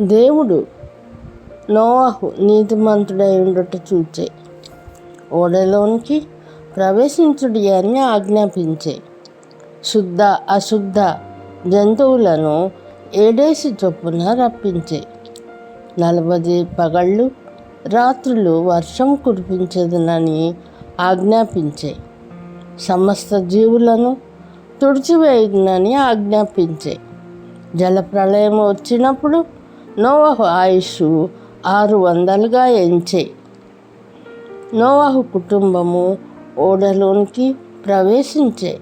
దేవుడు నోవాహు నీతిమంతుడై ఉండట చూచే. ఓడలోనికి ప్రవేశించుడి అని ఆజ్ఞాపించే. శుద్ధ అశుద్ధ జంతువులను ఏడేసి చొప్పున రప్పించే. నలభై పగళ్ళు రాత్రులు వర్షం కురిపించదునని ఆజ్ఞాపించే. సమస్త జీవులను తుడిచివేయునని ఆజ్ఞాపించే. జలప్రళయం వచ్చినప్పుడు నోవహు ఆయుష్ ఆరు వందలుగా ఎంచే. నోవాహు కుటుంబము ఓడలోనికి ప్రవేశించే.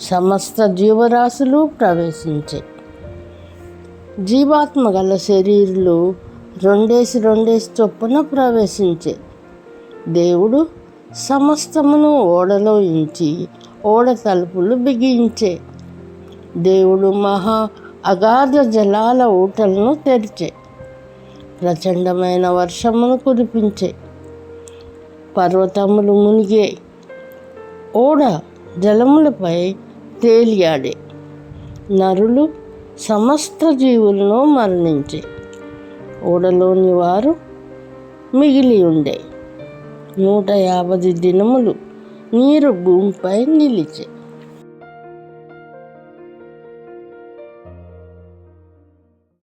సమస్త జీవరాశులు ప్రవేశించే. జీవాత్మ గల శరీరులు రెండేసి రెండేసి చొప్పున ప్రవేశించే. దేవుడు సమస్తమును ఓడలో ఉంచి ఓడ తలుపులు బిగించే. దేవుడు మహా అగాధ జలాల ఊటలను తెరిచే ప్రచండమైన వర్షమును కురిపించే పర్వతములు మునిగే ఓడ జలములపై తేలియాడే నరులు సమస్త జీవులను మరణించే ఓడలోని వారు మిగిలి ఉండే. నూట యాభై దినములు నీరు భూమిపై నిలిచే.